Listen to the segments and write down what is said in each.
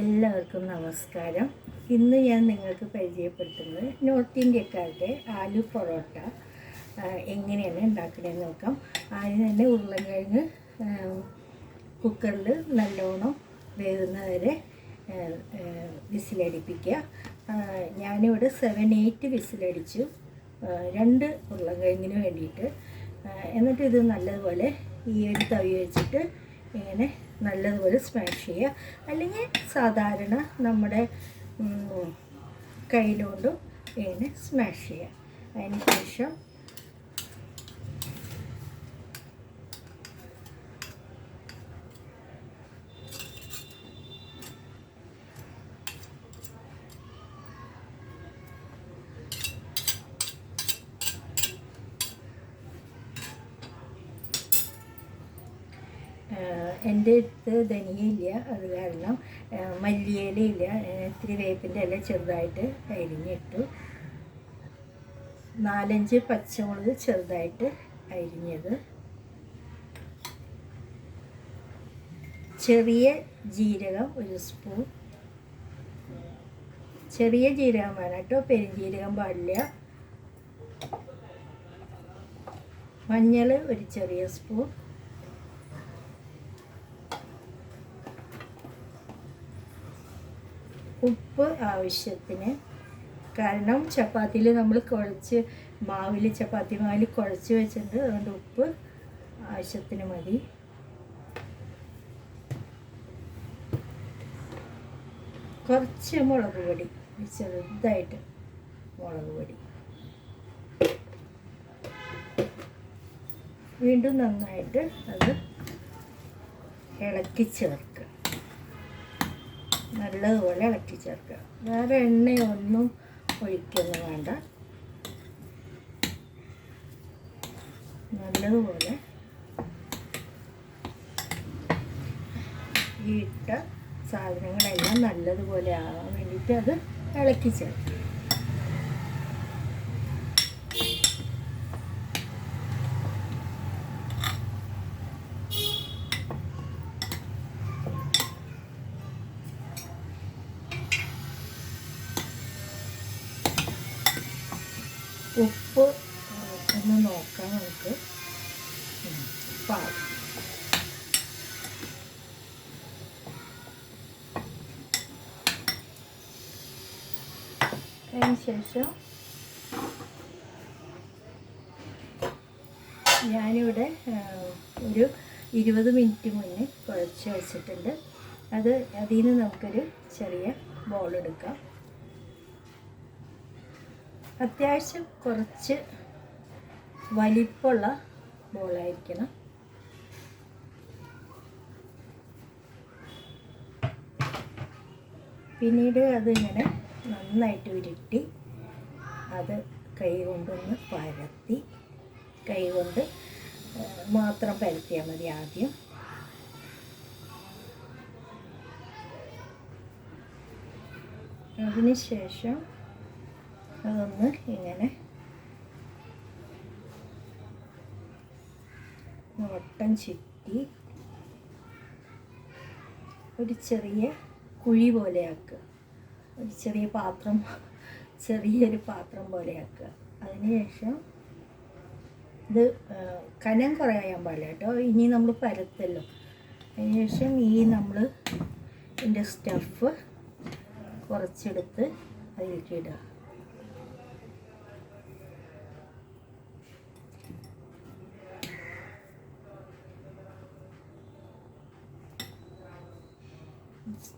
എല്ലാവർക്കും നമസ്കാരം. ഇന്ന് ഞാൻ നിങ്ങൾക്ക് പരിചയപ്പെടുത്തുന്നത് നോർത്ത് ഇന്ത്യക്കാരുടെ ആലു പൊറോട്ട എങ്ങനെയാണ് ഉണ്ടാക്കണമെന്ന് നോക്കാം. ആദ്യം തന്നെ ഉരുളക്കിഴങ്ങ് കുക്കറിൽ നല്ലോണം വേകുന്നവരെ വിസിലടിപ്പിക്കുക. ഞാനിവിടെ സെവൻ എയ്റ്റ് വിസിലടിച്ചു. രണ്ട് ഉരുളക്കിഴങ്ങിന് വേണ്ടിയിട്ട്. എന്നിട്ട് ഇത് നല്ലതുപോലെ ഈ ഒരു തവി വെച്ചിട്ട് ഇങ്ങനെ നല്ലതുപോലെ സ്മാഷ് ചെയ്യുക. അല്ലെങ്കിൽ സാധാരണ നമ്മുടെ കയ്യിലുകൊണ്ടും ഇങ്ങനെ സ്മാഷ് ചെയ്യുക. അതിന് ശേഷം എന്റെ അടുത്ത് ധനിയയില്ല അത് കാരണം മല്ലിയിലയില്ല ഇത്തിരി വേപ്പിന്റെ ഇല ചെറുതായിട്ട് അരിഞ്ഞിട്ടു നാലഞ്ച് പച്ചമുളക് ചെറുതായിട്ട് അരിഞ്ഞത് ചെറിയ ജീരകം ഒരു സ്പൂൺ ചെറിയ ജീരകം വേണം കേട്ടോ പെരുംജീരകം പാടില്ല മഞ്ഞൾ ഒരു ചെറിയ സ്പൂൺ ഉപ്പ് ആവശ്യത്തിന്. കാരണം ചപ്പാത്തിയിൽ നമ്മൾ കുഴച്ച് മാവിൽ ചപ്പാത്തി മാവിൽ കുഴച്ച് വെച്ചിട്ടുണ്ട് അതുകൊണ്ട് ഉപ്പ് ആവശ്യത്തിന് മതി. കുറച്ച് മുളക് പൊടി ചെറുതായിട്ട് മുളക് പൊടി. വീണ്ടും നന്നായിട്ട് അത് ഇളക്കി ചേർക്കുക നല്ലതുപോലെ ഇളക്കി ചേർക്കുക വേറെ എണ്ണയൊന്നും ഒഴിക്കൊന്നും വേണ്ട. നല്ലതുപോലെ ഈ ഇട്ട സാധനങ്ങളെല്ലാം നല്ലതുപോലെ ആവാൻ വേണ്ടിയിട്ട് അത് ഇളക്കി ചേർക്കുക. ഉപ്പ് ഒന്ന് നോക്കാം നമുക്ക്. ഉപ്പാകും പാകം അതിന് ശേഷം ഞാനിവിടെ ഒരു ഇരുപത് മിനിറ്റ് മുന്നേ കുഴച്ച് വെച്ചിട്ടുണ്ട്. അത് അതിൽ നിന്ന് നമുക്കൊരു ചെറിയ ബോൾ എടുക്കാം. അത്യാവശ്യം കുറച്ച് വലിപ്പമുള്ള ബോളായിരിക്കണം. പിന്നീട് അതിങ്ങനെ നന്നായിട്ട് ഉരുട്ടി അത് കൈ കൊണ്ടൊന്ന് പരത്തി കൈ കൊണ്ട് മാത്രം പരത്തിയാൽ മതി ആദ്യം. അതിന് ശേഷം അതൊന്ന് ഇങ്ങനെ വട്ടം ചുറ്റി ഒരു ചെറിയ കുഴി പോലെയാക്കുക ഒരു ചെറിയ പാത്രം ചെറിയൊരു പാത്രം പോലെയാക്കുക അതിനുശേഷം ഇത് കനം കുറയാൻ പാടില്ല കേട്ടോ. ഇനി നമ്മൾ പരത്തല്ലോ. അതിനുശേഷം ഈ നമ്മൾ ഇതിന്റെ സ്റ്റഫ് കുറച്ചെടുത്ത് അതിലേക്ക് ഇടുക.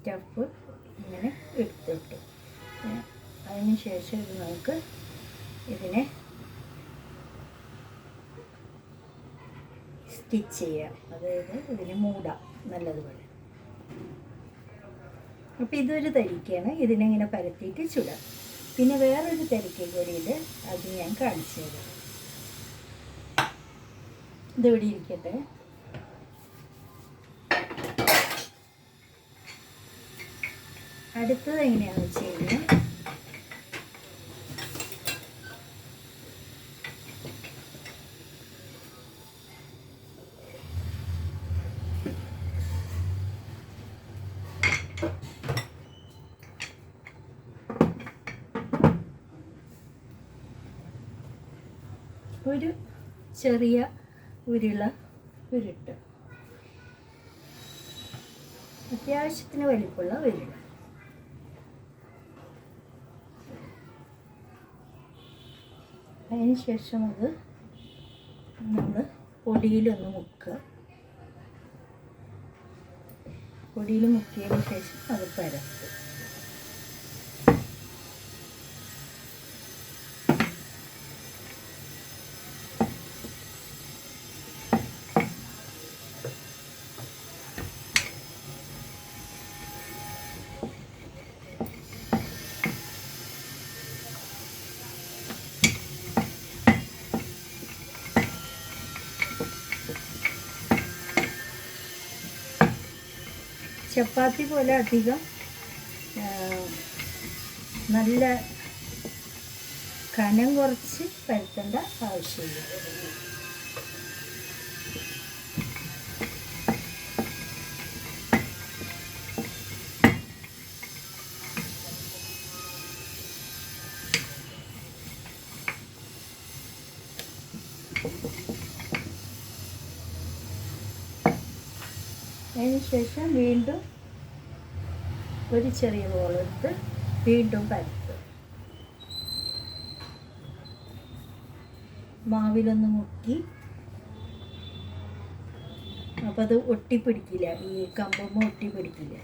സ്റ്റഫ് ഇങ്ങനെ എടുത്തിട്ടു അതിന് ശേഷം ഇത് നമുക്ക് ഇതിനെ സ്റ്റിച്ച് ചെയ്യാം. അതായത് ഇതിനെ മൂടാം നല്ലതുപോലെ. അപ്പോൾ ഇതൊരു ഇതിനെ ഇങ്ങനെ പരത്തിയിട്ട് ചുടാം. പിന്നെ വേറൊരു തരിക്ക കൂടി ഇത് അത് ഞാൻ കാണിച്ചു തരാം. ഇതിവിടെ ഇരിക്കട്ടെ? അടുത്തത് എങ്ങനെയാണെന്ന് വെച്ച് കഴിഞ്ഞാൽ ഒരു ചെറിയ ഉരുള ഉരുട്ട്. അത്യാവശ്യത്തിന് വലിപ്പുള്ള ഉരുള. അതിന് ശേഷം അത് നമ്മൾ പൊടിയിലൊന്ന് മുക്കുക. പൊടിയിൽ മുക്കിയതിന് ശേഷം അത് പരത്തും. ചപ്പാത്തി പോലെ അധികം നല്ല കനം കുറച്ച് പരത്തേണ്ട ആവശ്യമില്ല. അതിന് ശേഷം വീണ്ടും ഒരു ചെറിയ ബോളെടുത്ത് വീണ്ടും പരത്തും മാവിലൊന്ന് മുക്കി. അപ്പം അത് ഒട്ടിപ്പിടിക്കില്ല. ഈ കമ്പുമ്മ ഒട്ടിപ്പിടിക്കില്ല.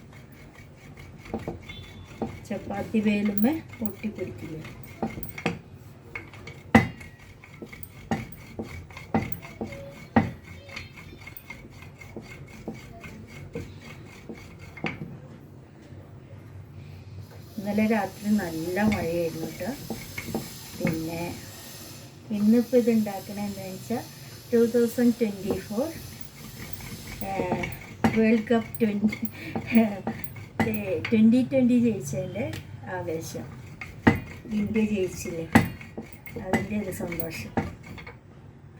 ചപ്പാത്തി വേലുമ്മ ഒട്ടിപ്പിടിക്കില്ല. ഇന്നലെ രാത്രി നല്ല മഴയായിരുന്നു കേട്ടോ. പിന്നെ ഇന്നിപ്പോൾ ഇത് ഉണ്ടാക്കണത് എന്താണെന്ന് വെച്ചാൽ two thousand twenty four world cup twenty twenty twenty ജയിച്ചതിന്റെ ആവേശം. ഇന്ത്യ ജയിച്ചില്ലേ? അതിന്റെ ഒരു സന്തോഷം.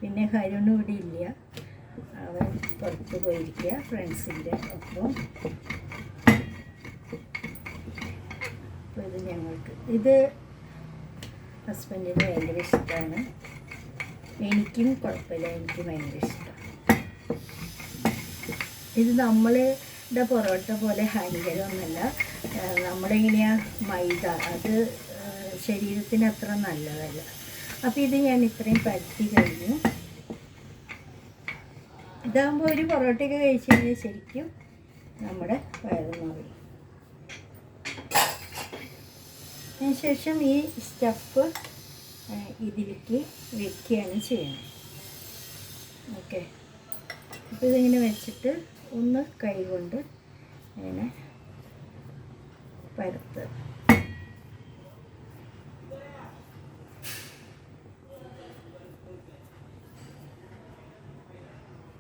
പിന്നെ ഹരുണും ഇവിടെ ഇല്ല അവൻ പുറത്ത് പോയിരിക്കുക ഫ്രണ്ട്സിന്റെ ഒപ്പം അപ്പോൾ ഇത് ഞങ്ങൾക്ക്. ഇത് ഹസ്ബൻഡിന് ഭയങ്കര ഇഷ്ടമാണ് എനിക്കും കുഴപ്പമില്ല എനിക്ക് ഭയങ്കര ഇഷ്ടമാണ് ഇത് നമ്മളുടെ പൊറോട്ട പോലെ ഹാനികരമൊന്നുമല്ല. നമ്മളെങ്ങനെയാ മൈദ അത് ശരീരത്തിന് അത്ര നല്ലതല്ല. അപ്പോൾ ഇത് ഞാൻ ഇത്രയും പരത്തി കഴിഞ്ഞു. ഇതാകുമ്പോൾ ഒരു പൊറോട്ടയൊക്കെ കഴിച്ച് കഴിഞ്ഞാൽ ശരിക്കും നമ്മുടെ വയറ് അതിനുശേഷം ഈ സ്റ്റഫ് ഇതിലേക്ക് വെക്കുകയാണ് ചെയ്യുന്നത്. ഓക്കെ. അപ്പോൾ ഇതിങ്ങനെ വെച്ചിട്ട് ഒന്ന് കൈ കൊണ്ട് ഇങ്ങനെ പരത്ത്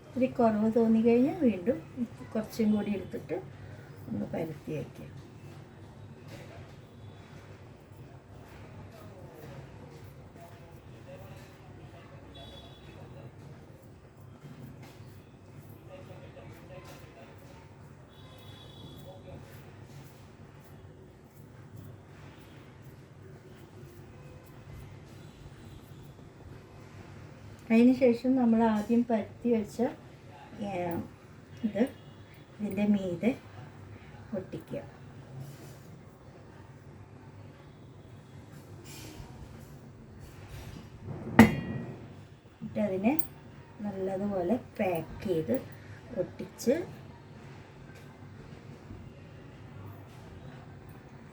ഇത്തിരി കുറവ് തോന്നിക്കഴിഞ്ഞാൽ വീണ്ടും കുറച്ചും കൂടി എടുത്തിട്ട് ഒന്ന് പരത്തി വയ്ക്കുക. അതിന് ശേഷം നമ്മൾ ആദ്യം പരത്തി വെച്ച ഇത് ഇതിന്റെ മീതെ ഒട്ടിക്കുക അതിനെ നല്ലതുപോലെ പാക്ക് ചെയ്ത് ഒട്ടിച്ച്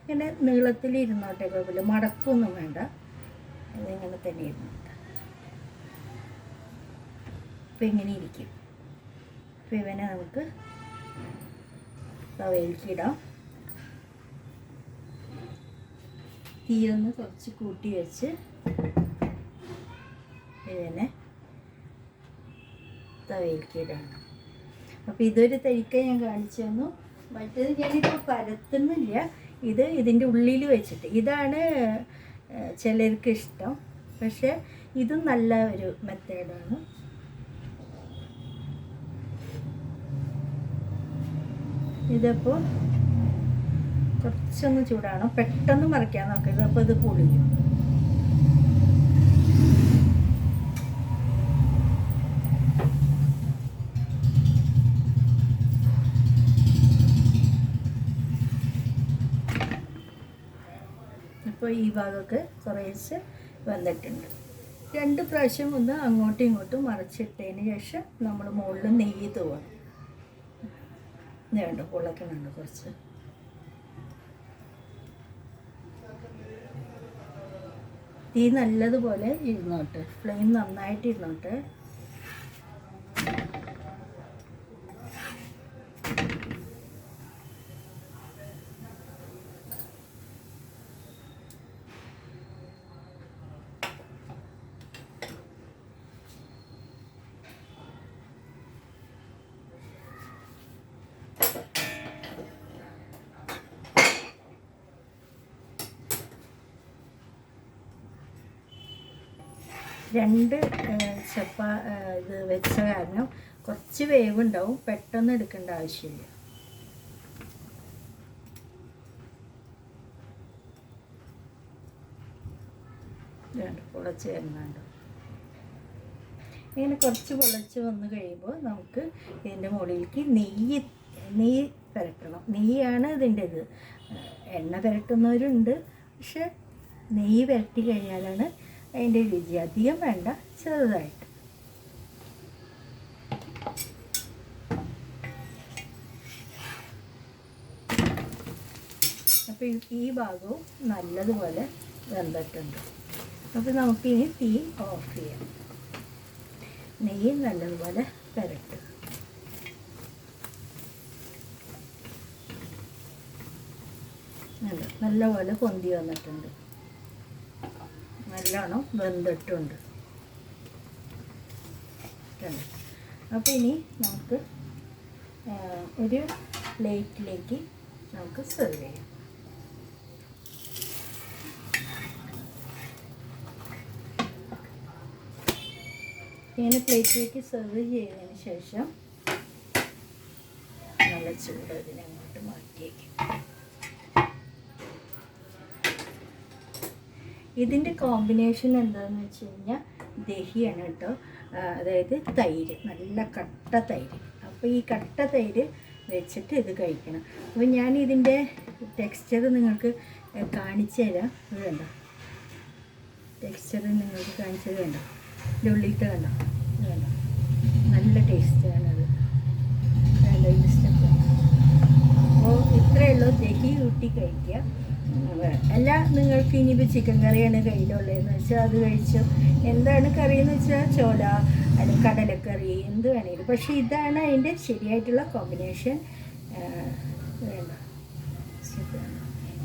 ഇങ്ങനെ നീളത്തിൽ ഇരുന്നോട്ടെ കുഴപ്പമില്ല. മടക്കൊന്നും വേണ്ട. അതിങ്ങനെ തന്നെ ഇരുന്നോട്ടെ. അപ്പം ഇങ്ങനെ ഇരിക്കും. അപ്പോൾ ഇവനെ നമുക്ക് ഇടാം തീയൊന്ന് കുറച്ച് കൂട്ടി വെച്ച് ഇതിനെ തവയിലേക്ക് ഇടണം അപ്പോൾ ഇതൊരു തരിക്ക ഞാൻ കാണിച്ചു തന്നു. മറ്റേത് ഞാനിപ്പോൾ പരത്തുന്നില്ല. ഇത് ഇതിന്റെ ഉള്ളിൽ വെച്ചിട്ട്. ഇതാണ് ചിലർക്ക് ഇഷ്ടം പക്ഷേ ഇതും നല്ല ഒരു മെത്തേഡാണ്. ഇതിപ്പോൾ കുറച്ചൊന്ന് ചൂടാണ് പെട്ടെന്ന് മറിക്കാൻ നോക്കരുത്. അപ്പോൾ ഇത് പൊളിക്കും ഇപ്പോൾ ഈ ഭാഗമൊക്കെ കുറേശ്ശെ വന്നിട്ടുണ്ട്. രണ്ട് പ്രാവശ്യം ഒന്ന് അങ്ങോട്ടും ഇങ്ങോട്ടും മറിച്ചിട്ടതിന് ശേഷം നമ്മൾ മുകളിൽ നെയ്യ് തൂവണം. വേണ്ട പൊളക്കണുണ്ട് കുറച്ച്. തീ നല്ലതുപോലെ ഇരുന്നോട്ടെ ഫ്ലെയിം നന്നായിട്ട് ഇരുന്നോട്ടെ. രണ്ട് ചപ്പാ ഇത് വെച്ച കാരണം കുറച്ച് വേവ് ഉണ്ടാവും പെട്ടെന്ന് എടുക്കേണ്ട ആവശ്യമില്ല. പൊളച്ച് ഇങ്ങനെ കുറച്ച് പൊളച്ച് വന്ന് കഴിയുമ്പോൾ നമുക്ക് ഇതിന്റെ മുകളിലേക്ക് നെയ്യ് നെയ്യ് പുരട്ടണം. നെയ്യാണ് ഇതിന്റെ ഇത് എണ്ണ പുരട്ടുന്നവരുണ്ട്. പക്ഷെ നെയ്യ് പുരട്ടി കഴിഞ്ഞാലാണ് അതിന്റെ രുചി അധികം വേണ്ട ചെറുതായിട്ട്. അപ്പോൾ ഈ ഭാഗവും നല്ലതുപോലെ വെന്തിട്ടുണ്ട്. അപ്പോൾ നമുക്കിനി തീ ഓഫ് ചെയ്യാം. നെയ്യ് നല്ലതുപോലെ പുരട്ടുക നല്ല നല്ലപോലെ പൊന്തി വന്നിട്ടുണ്ട്. നല്ലോണം വെന്തിട്ടുണ്ട്? അപ്പോൾ ഇനി നമുക്ക് ഒരു പ്ലേറ്റിലേക്ക് നമുക്ക് സെർവ് ചെയ്യാം. ഇങ്ങനെ പ്ലേറ്റിലേക്ക് സെർവ് ചെയ്തതിന് ശേഷം നല്ല ചൂട് ഇതിനെ അങ്ങോട്ട് മാറ്റിയേക്കും. ഇതിന്റെ കോമ്പിനേഷൻ എന്താണെന്ന് വെച്ച് കഴിഞ്ഞാൽ ദഹിയാണ് കേട്ടോ. അതായത് തൈര് നല്ല കട്ട തൈര്. അപ്പോൾ ഈ കട്ട തൈര് വെച്ചിട്ട് ഇത് കഴിക്കണം. അപ്പോൾ ഞാൻ ഇതിന്റെ ടെക്സ്ചർ നിങ്ങൾക്ക് കാണിച്ചു തരാം. ഇത് കണ്ടോ? ടെക്സ്ചർ നിങ്ങൾക്ക് കാണിച്ചത് കണ്ടോ? ഇതിന്റെ ഉള്ളിലത്തെ കണ്ടോ? ഇത് കണ്ടോ? നല്ല ടേസ്റ്റാണ് കണ്ടോ? ഇത് സ്റ്റെപ്പ് അപ്പോൾ ഇത്രയേ ഉള്ളൂ. ദഹി കൂട്ടി കഴിക്കുക. അല്ല? നിങ്ങൾക്ക് ഇനിയിപ്പോൾ ചിക്കൻ കറിയാണ് കയ്യിലുള്ളതെന്ന് വെച്ചാൽ അത് കഴിച്ചു? എന്താണ് കറി എന്ന് വെച്ചാൽ ചോല അല്ലെങ്കിൽ കടലക്കറി എന്ത് വേണേലും. പക്ഷേ ഇതാണ് അതിന്റെ ശരിയായിട്ടുള്ള കോമ്പിനേഷൻ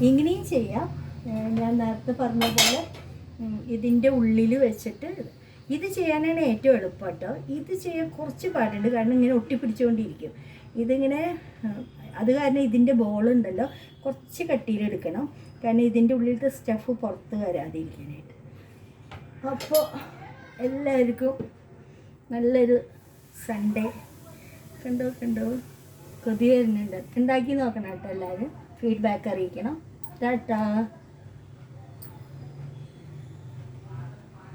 ഇങ്ങനെയും ചെയ്യാം. ഞാൻ നേരത്തെ പറഞ്ഞ പോലെ ഇതിന്റെ ഉള്ളിൽ വെച്ചിട്ട് ഇത്. ചെയ്യാനാണ് ഏറ്റവും എളുപ്പം കേട്ടോ. ഇത് ചെയ്യാൻ കുറച്ച് പാടുണ്ട്. കാരണം ഇങ്ങനെ ഒട്ടിപ്പിടിച്ചുകൊണ്ടിരിക്കും. ഇതിങ്ങനെ അത് കാരണം ഇതിന്റെ ബോളുണ്ടല്ലോ കുറച്ച് കട്ടിയിലെടുക്കണം കാരണം ഇതിന്റെ ഉള്ളിലത്തെ സ്റ്റഫ് പുറത്ത് വരാതിരിക്കാനായിട്ട്. അപ്പോൾ എല്ലാവർക്കും നല്ലൊരു സൺഡേ കണ്ടോ കണ്ടോ? കൊതി വരുന്നുണ്ട്. ഉണ്ടാക്കി നോക്കണം കേട്ടോ എല്ലാവരും. ഫീഡ്ബാക്ക് അറിയിക്കണം. ടാറ്റാ.